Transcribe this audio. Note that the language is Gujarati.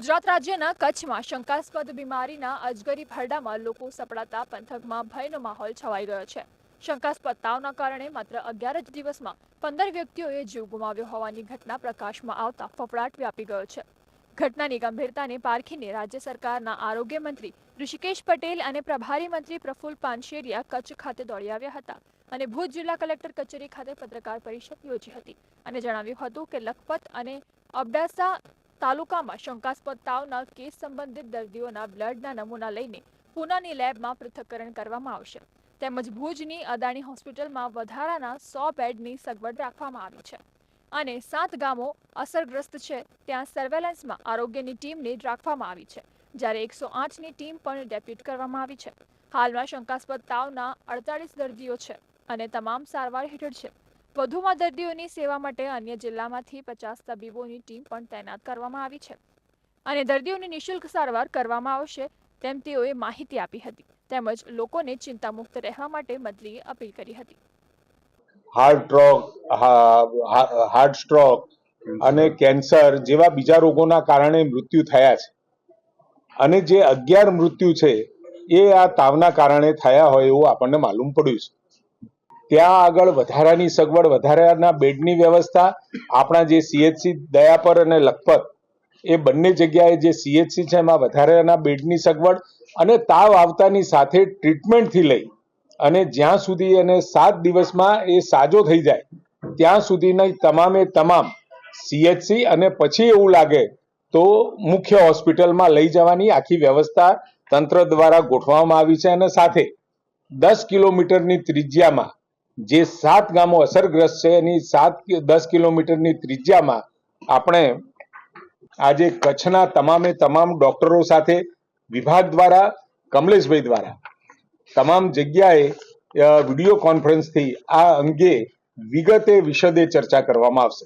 ગુજરાત રાજ્યના કચ્છમાં શંકાસ્પદ બીમારીના અજગરી ફરડામાં લોકો સપડાતા પંથકમાં ભયનો માહોલ છવાઈ ગયો છે. શંકાસ્પદ તાવના કારણે માત્ર અગિયાર જ દિવસમાં પંદર વ્યક્તિઓએ જીવ ગુમાવ્યો હોવાની ઘટના પ્રકાશમાં આવતા ફફડાટ વ્યાપી ગયો છે. ઘટનાની ગંભીરતાને પારખીને રાજ્ય સરકારના આરોગ્ય મંત્રી ઋષિકેશ પટેલ અને પ્રભારી મંત્રી પ્રફુલ્લ પાનશેરિયા કચ્છ ખાતે દોડી આવ્યા હતા અને ભુજ જિલ્લા કલેક્ટર કચેરી ખાતે પત્રકાર પરિષદ યોજી હતી અને જણાવ્યું હતું કે લખપત અને અબડાસા તાલુકામાં શંકાસ્પદ તાવના કેસ સંબંધિત દર્દીઓના બ્લડના નમૂના લઈને પુનાની લેબમાં પૃથ્થકરણ કરવામાં આવશે. તેમજ ભુજની અદાણી હોસ્પિટલમાં વધારાના સો બેડની સગવડ રાખવામાં આવી છે. અને સાત ગામો અસરગ્રસ્ત છે, ત્યાં સર્વેલન્સમાં આરોગ્યની ટીમને રાખવામાં આવી છે, જ્યારે એકસો આઠની ટીમ પણ ડેપ્યુટ કરવામાં આવી છે. હાલમાં શંકાસ્પદ તાવના અડતાલીસ દર્દીઓ છે અને તમામ સારવાર હેઠળ છે. વધુમાં દર્દીઓની સેવા માટે અન્ય જિલ્લામાંથી પચાસ તબીબોની ટીમ પણ તૈનાત કરવામાં આવી છે. અને દર્દીઓની નિઃશુલ્ક સારવાર કરવામાં આવશે તેમ તેઓએ માહિતી આપી હતી. તેમજ લોકોને ચિંતામુક્ત રહેવા માટે મંત્રીએ અપીલ કરી હતી. હાર્ટ સ્ટ્રોક હાર્ટ સ્ટ્રોક અને કેન્સર જેવા બીજા રોગોના કારણે મૃત્યુ થયા છે. અને જે અગિયાર મૃત્યુ છે, એ આ તાવના કારણે થયા હોય એવું આપણને માલુમ પડ્યું છે. ત્યાં આગળ વધારાની સગવડ, વધારાના બેડની વ્યવસ્થા, આપણા જે સીએચસી દયાપર અને લખપત, એ બંને જગ્યાએ જે સીએચસી છે એમાં વધારાના બેડની સગવડ અને તાવ આવતાની સાથે ટ્રીટમેન્ટથી લઈ અને જ્યાં સુધી એને સાત દિવસમાં એ સાજો થઈ જાય, ત્યાં સુધીની તમામે તમામ સીએચસી અને પછી એવું લાગે તો મુખ્ય હોસ્પિટલમાં લઈ જવાની આખી વ્યવસ્થા તંત્ર દ્વારા ગોઠવવામાં આવી છે અને સાથે દસ કિલોમીટરની ત્રિજ્યામાં જે સાત ગામો અસરગ્રસ્ત છે, એની સાત દસ કિલોમીટરની ત્રિજ્યામાં આપણે આજે કચ્છના તમામે તમામ ડોક્ટરો સાથે વિભાગ દ્વારા, કમલેશભાઈ દ્વારા તમામ જગ્યાએ વીડિયો કોન્ફરન્સથી આ અંગે વિગતે વિશદે ચર્ચા કરવામાં આવશે.